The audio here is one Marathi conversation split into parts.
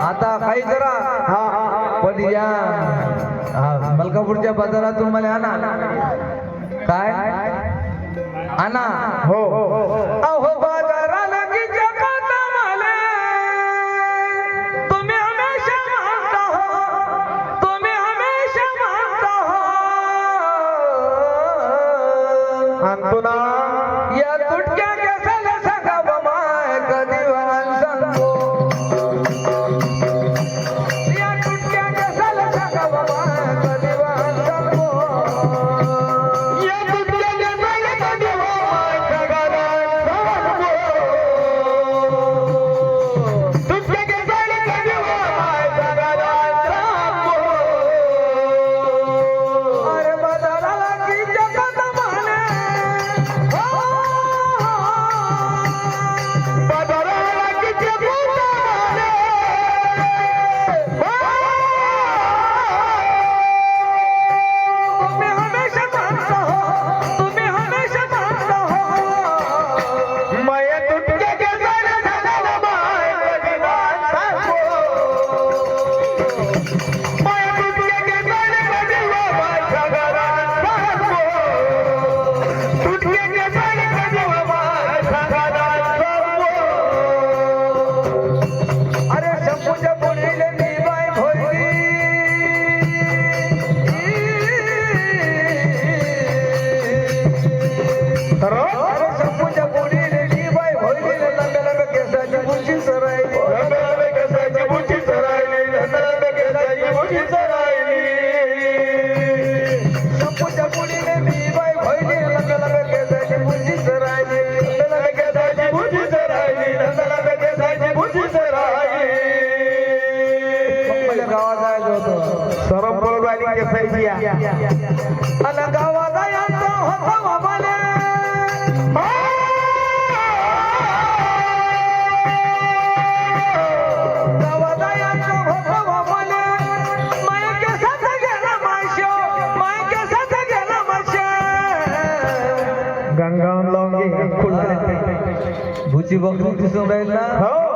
आता काही जरा. हा पण या. मलकापूरच्या बाजारातून मला आणा. काय? आणा. हो. हो हो. हो. अन गावाला यांचा होता बाबाले. लावून घे भुची बकरी दिसून राहिला. हो.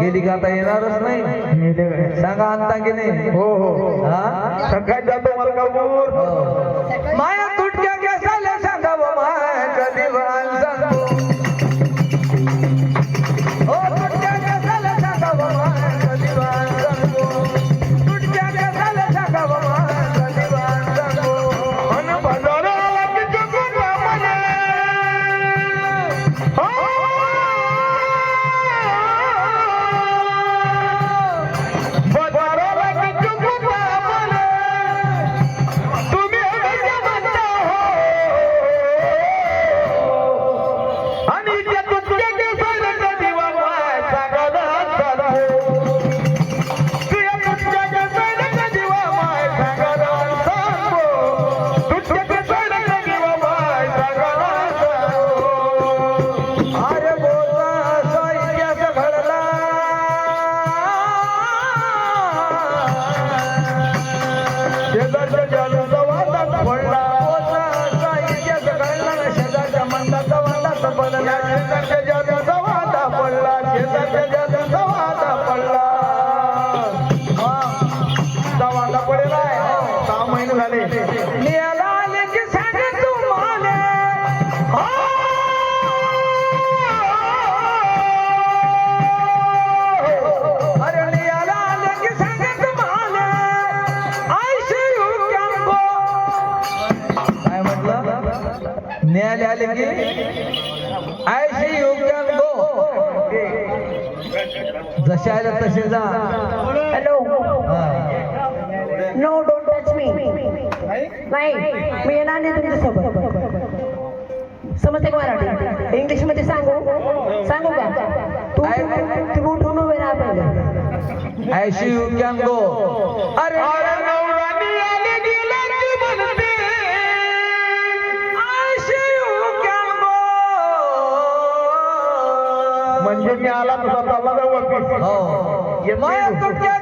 गेली का आता येणारच नाही सांगा आणता की नाही? हो हो. हा? सकाळी जातो मला हो. माया तुटक्या Yerlerden yerlerden न्यायालय आले की आयशी यू कॅन गो जसे आले तसे जा. Hello. No don't touch me नाही मी येणार नाही तुमच्यासोबत. समजते का मराठी? इंग्लिशमध्ये सांगू? सांगू का? तू तू उठून उभे राहा पहिले. ऐशी यू कॅन गो अरे म्हणजे मी आला तुझा चालला जाऊ वापिस हो येतो. माया तुटक्या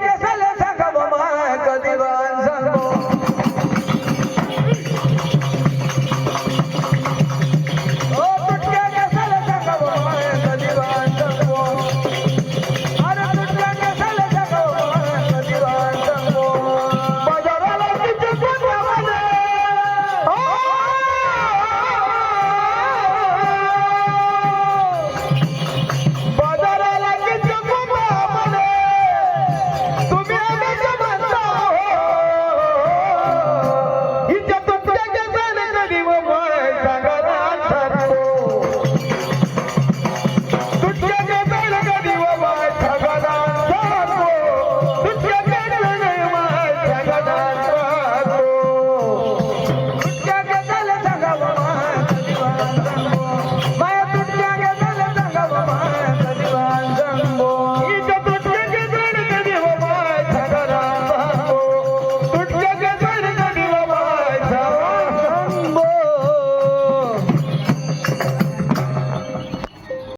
Mangambo.